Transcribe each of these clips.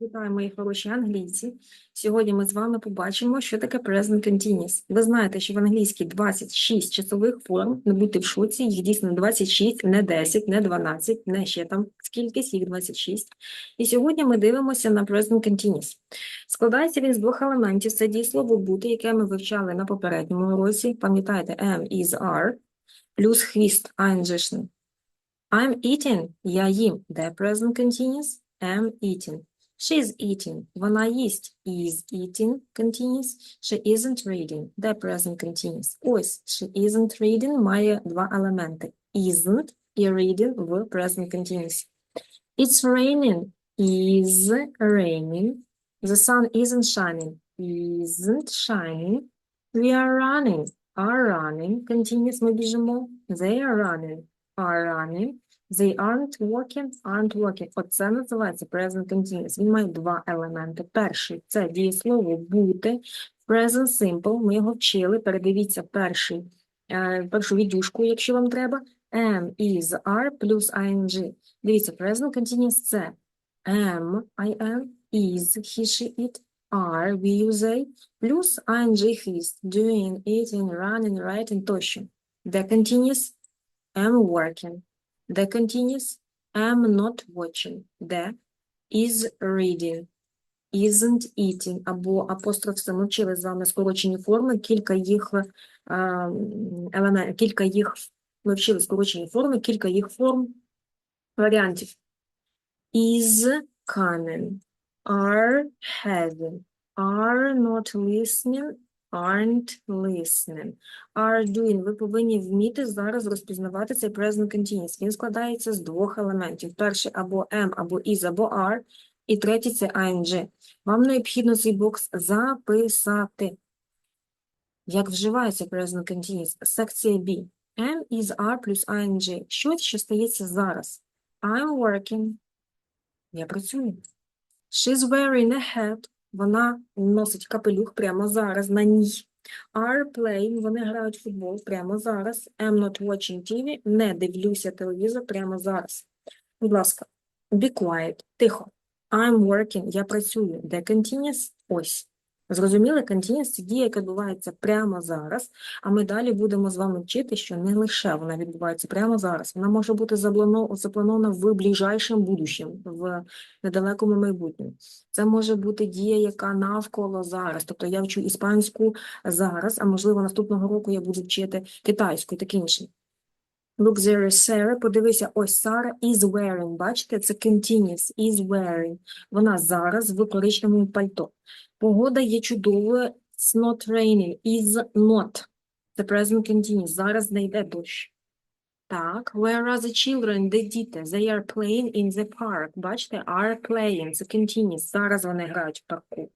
Вітаю, мої хороші англійці. Сьогодні ми з вами побачимо, що таке present continuous. Ви знаєте, що в англійській 26 часових форм, не будьте в шоці, їх дійсно 26, не 10, не 12, не ще там скількись, їх 26. І сьогодні ми дивимося на present continuous. Складається він з двох елементів. Це дієслово бути, яке ми вивчали на попередньому уроці. Пам'ятаєте, am, is, are, плюс хвіст, ing. I'm eating, я їм. Де present continuous? Am eating. She's eating. Вона їсть. Is eating continuous. She isn't reading. Де present continuous? Ось, she isn't reading має два елементи. Isn't і reading в present continuous. It's raining. Is raining. The sun isn't shining. Isn't shining. We are running. Are running. Continuous ми біжимо. They are running. Are running. They aren't working, aren't working. Оце називається present continuous. Він має два елементи. Перший – це дієслово бути. Present simple. Ми його вчили. Передивіться перший, е, першу віддюшку, якщо вам треба. Am, is, are плюс ing. Дивіться, present continuous – це am, I am, is, he, she, it, are, we, you, they, плюс ing, his, doing, eating, running, writing тощо. Де continuous? Am working. The continuous am not watching. The is reading. Isn't eating. Або апостроф все ми вчили з вами скорочені форми. Кілька їх елементів, кілька їх ми вчили скорочені форми, кілька їх форм варіантів. Is coming. Are having. Are not listening. Aren't listening. Are doing. Ви повинні вміти зараз розпізнавати цей present continuous. Він складається з двох елементів. Перший або am, або is, або are. І третій – це ing. Вам необхідно цей бокс записати. Як вживається present continuous? Секція B. Am, is, are плюс ing. Що, що стається зараз? I'm working. Я працюю. She's wearing a hat. Вона носить капелюх прямо зараз на ній. Are playing, вони грають в футбол прямо зараз. I'm not watching TV, не дивлюся телевізор прямо зараз. Будь ласка, be quiet, тихо. I'm working, я працюю. Де continuous? Ось. Зрозуміли, continuous – це дія, яка відбувається прямо зараз, а ми далі будемо з вами вчити, що не лише вона відбувається прямо зараз, вона може бути запланована в ближайшому будущем, в недалекому майбутньому. Це може бути дія, яка навколо зараз. Тобто я вчу іспанську зараз, а можливо наступного року я буду вчити китайську і таке інше. Look, there is Sarah. Подивися, ось Sarah is wearing. Бачите, це continuous, is wearing. Вона зараз в коричневому пальто. Погода є чудовою. It's not raining. Is not. Це present continuous. Зараз не йде дощ. Так, where are the children? Де діти? They are playing in the park. Бачите, are playing. Це continuous. Зараз вони грають в парку.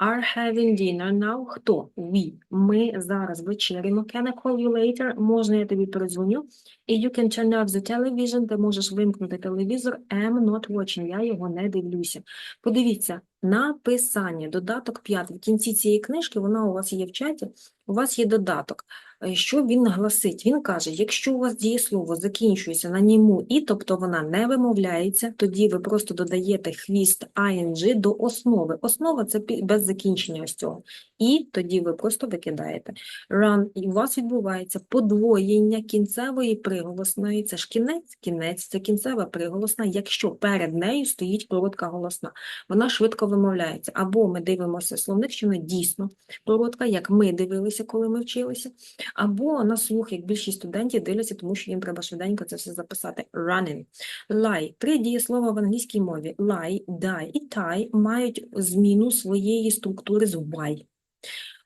Are having dinner now. Хто? We. Ми зараз вечеряємо. Can I call you later? Можна я тобі передзвоню? І you can turn off the television. Ти можеш вимкнути телевізор. Am not watching. Я його не дивлюся. Подивіться, написання, додаток 5. В кінці цієї книжки, вона у вас є в чаті, у вас є додаток. Е, Що він гласить? Він каже, якщо у вас дієслово закінчується на ньому і, тобто вона не вимовляється, тоді ви просто додаєте хвіст ing до основи. Основа – це без закінчення ось цього. І тоді ви просто викидаєте. Run, і у вас відбувається подвоєння кінцевої приголосної. Це ж кінець, кінець – це кінцева приголосна, якщо перед нею стоїть коротка голосна. Вона швидко вимовляється. Або ми дивимося словник, що вона дійсно коротка, як ми дивилися, коли ми вчилися, або на слух, як більшість студентів дивляться, тому що їм треба швиденько це все записати. Running. Lie. Три дієслова в англійській мові. Lie, die і tie мають зміну своєї структури з y.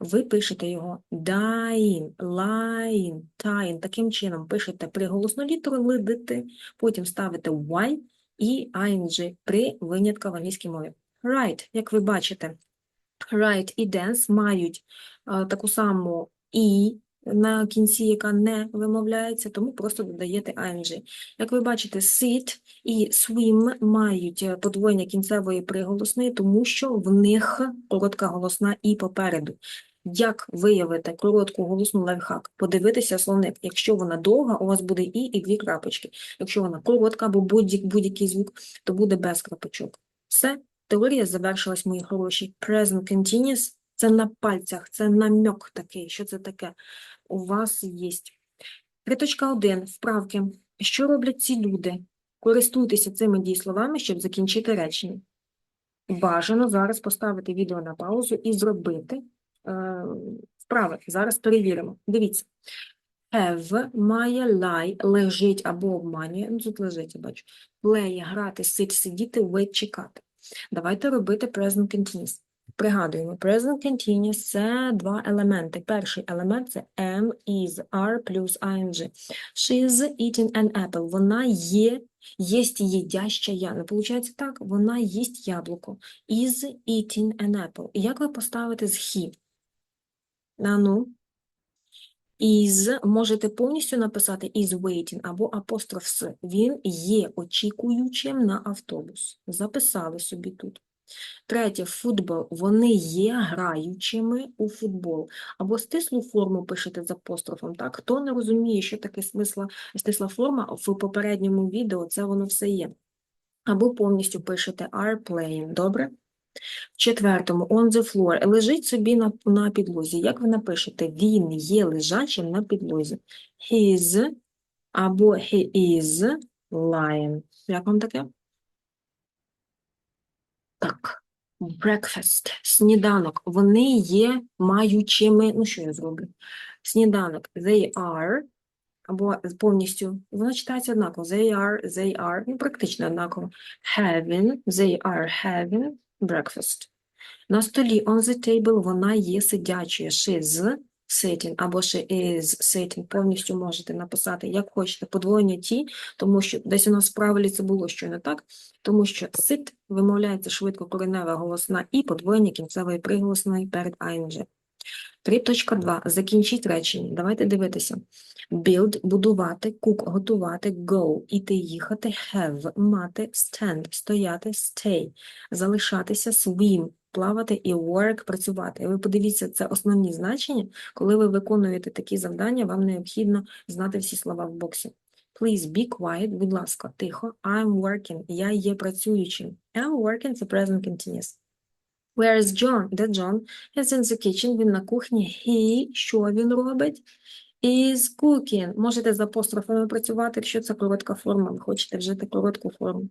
Ви пишете його dying, lying, tying. Таким чином пишете приголосну літеру лидити, потім ставите y і ing при винятку в англійській мові. Right, як ви бачите, right і dance мають е, таку саму і на кінці, яка не вимовляється, тому просто додаєте ing. Як ви бачите, sit і swim мають е, подвоєння кінцевої приголосної, тому що в них коротка голосна і попереду. Як виявити коротку голосну лайфхак? Подивитися словник. Якщо вона довга, у вас буде і і дві крапочки. Якщо вона коротка або будь- будь-який звук, то буде без крапочок. Все, Теорія завершилась, мої хороші. Present continuous – це на пальцях, це намек такий. Що це таке? У вас є. 3.1. Вправки. Що роблять ці люди? Користуйтеся цими дієсловами, щоб закінчити речення. Бажано зараз поставити відео на паузу і зробити е, вправи. Зараз перевіримо. Дивіться. Have має lie, лежить або обманює. Ну, тут лежить, я бачу. Play, грати, сидь, сидіти, wait, чекати. Давайте робити present continuous. Пригадуємо, present continuous – це два елементи. Перший елемент – це am, is, are плюс ing. She is eating an apple. Вона є, єсть їдяща я. Не виходить так? Вона їсть яблуко. Is eating an apple. І як ви поставите з he? А ну. Is можете повністю написати is waiting або апостроф с. Він є очікуючим на автобус. Записали собі тут. Третє, футбол. Вони є граючими у футбол. Або стислу форму пишете з апострофом. Так? Хто не розуміє, що таке смисла, стисла форма, в попередньому відео це воно все є. Або повністю пишете are playing. Добре? В четвертому, on the floor. Лежить собі на, на підлозі. Як ви напишете? Він є лежачим на підлозі. He is або he is lying. Як вам таке? Так. Breakfast. Сніданок. Вони є маючими. Ну, що я зроблю? Сніданок. They are. Або повністю. Воно читається однаково. They are, they are. Ну, практично однаково. Having. They are having breakfast. На столі on the table вона є сидячою. She is sitting або she is sitting. Повністю можете написати, як хочете, подвоєння ті, тому що десь у нас в це було що не так, тому що sit вимовляється швидко коренева голосна і подвоєння кінцевої приголосної перед ing. 3.2. Закінчіть речення. Давайте дивитися. Build – будувати, cook – готувати, go – іти, їхати, have – мати, stand – стояти, stay – залишатися, swim – плавати і work – працювати. І ви подивіться, це основні значення. Коли ви виконуєте такі завдання, вам необхідно знати всі слова в боксі. Please be quiet, будь ласка, тихо. I'm working. Я є працюючим. I'm working – це present continuous. Where John? Де Джон? He's in the kitchen. Він на кухні. He, що він робить? Is cooking. Можете з апострофами працювати, якщо це коротка форма, ви хочете вжити коротку форму.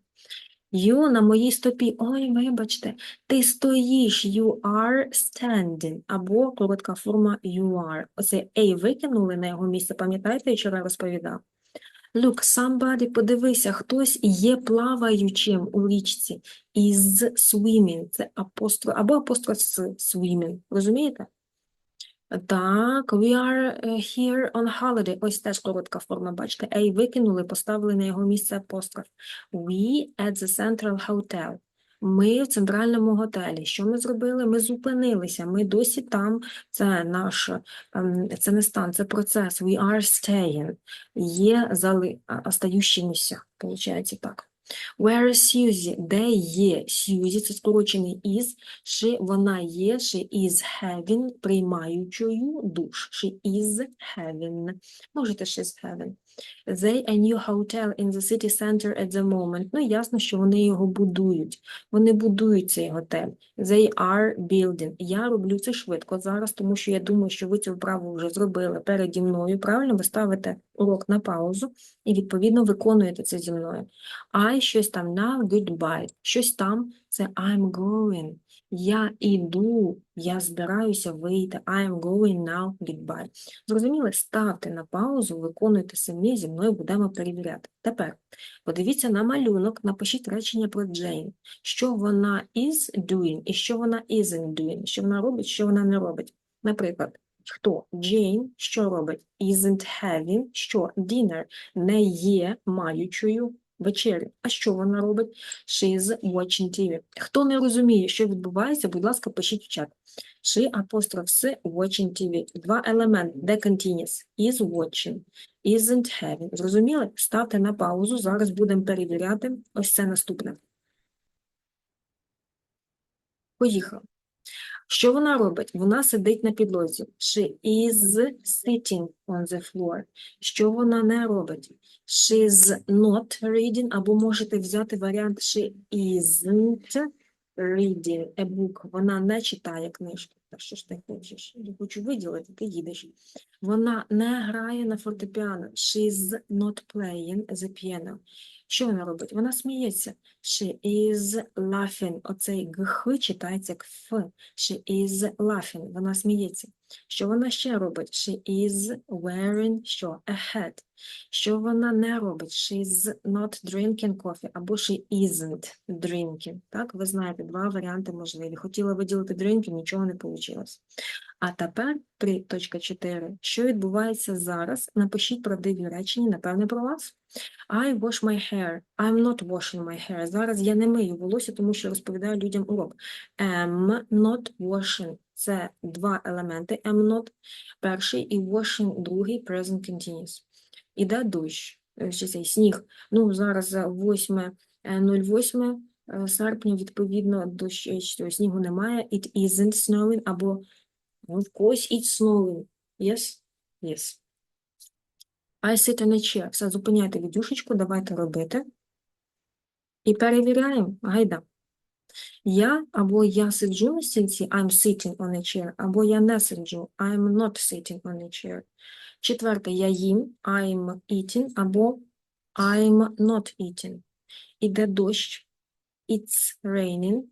You на моїй стопі. Ой, вибачте, ти стоїш. You are standing. Або коротка форма you are. Оце A викинули на його місце. Пам'ятаєте, я вчора розповідав? Look, somebody, подивися, хтось є плаваючим у річці. Is swimming. Це апостроф, або апостроф swimming. Розумієте? Так, we are uh, here on holiday. Ось теж коротка форма, бачите. A викинули, поставили на його місце апостроф. We at the Central Hotel. Ми в центральному готелі. Що ми зробили? Ми зупинилися. Ми досі там. Це наш, ем, це не стан, це процес. We are staying. Є зали, а, виходить так. Where is Suzy? Де є Suzy? Це скорочений is. She, вона є, she is having, приймаючою душ. She is having. Можете she's having. They a new hotel in the city center at the moment. Ну, ясно, що вони його будують. Вони будують цей готель. They are building. Я роблю це швидко зараз, тому що я думаю, що ви цю вправу вже зробили переді мною. Правильно, ви ставите урок на паузу і, відповідно, виконуєте це зі мною. I щось там now, goodbye. Щось там це I'm going. Я іду, я збираюся вийти. I am going now, goodbye. Зрозуміли? Ставте на паузу, виконуйте самі, зі мною будемо перевіряти. Тепер подивіться на малюнок, напишіть речення про Джейн. Що вона is doing і що вона isn't doing, що вона робить, що вона не робить. Наприклад, хто? Джейн, що робить? Isn't having, що? Dinner, не є маючою вечерю. А що вона робить? She is watching TV. Хто не розуміє, що відбувається, будь ласка, пишіть в чат. She апостроф с watching TV. Два елементи, де continuous. Is watching, isn't having. Зрозуміли? Ставте на паузу, зараз будемо перевіряти. Ось це наступне. Поїхали. Що вона робить? Вона сидить на підлозі. She is sitting on the floor. Що вона не робить? She's not reading, або можете взяти варіант she isn't reading a book. Вона не читає книжку. Та що ж ти хочеш? Я хочу виділити, ти їдеш. Вона не грає на фортепіано. She's not playing the piano. Що вона робить? Вона сміється. She is laughing. Оцей гх читається як ф. She is laughing. Вона сміється. Що вона ще робить? She is wearing що? A hat. Що вона не робить? She's not drinking coffee або she isn't drinking. Так, ви знаєте, два варіанти можливі. Хотіла виділити drinking, нічого не вийшло. А тепер 3.4. Що відбувається зараз? Напишіть правдиві речення, напевне, про вас. I wash my hair. I'm not washing my hair. Зараз я не мию волосся, тому що розповідаю людям урок. Am not washing. Це два елементи. Am not перший і washing другий present continuous. Іде дощ, е, ще цей сніг. Ну, зараз 8.08 е, серпня, відповідно, дощ, е, снігу немає. It isn't snowing, або of course it's snowing. Yes? Yes. I sit on a chair. Все, зупиняйте відюшечку, давайте робити. І перевіряємо. Гайда. Я або я сиджу на стільці, I'm sitting on a chair, або я не сиджу, I'm not sitting on a chair. Четверте, я їм, I'm eating, або I'm not eating. Іде дощ, it's raining,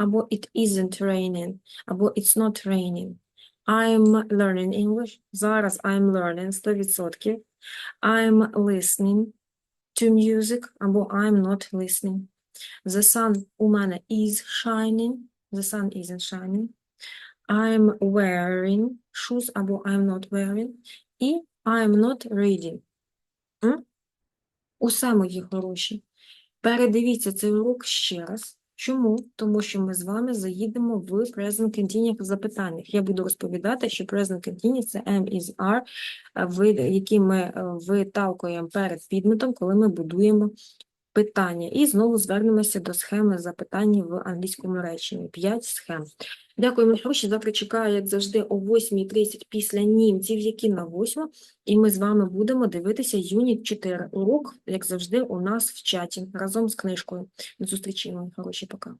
або it isn't raining, або it's not raining. I'm learning English. Зараз I'm learning 100%. I'm listening to music, або I'm not listening. The sun у мене is shining. The sun isn't shining. I'm wearing shoes або I'm not wearing. І I'm not reading. М? Усе мої хороші. Передивіться цей урок ще раз. Чому? Тому що ми з вами заїдемо в Present Continuous запитаннях. Я буду розповідати, що Present Continuous – це M is R, е, які ми е, виталкуємо перед підметом, коли ми будуємо питання. І знову звернемося до схеми запитань в англійському реченні. П'ять схем. Дякуємо, хороші. Завтра чекаю, як завжди, о 8.30 після німців, які на 8. І ми з вами будемо дивитися юніт 4. Урок, як завжди, у нас в чаті разом з книжкою. Зустрічаємо, хороші. Пока.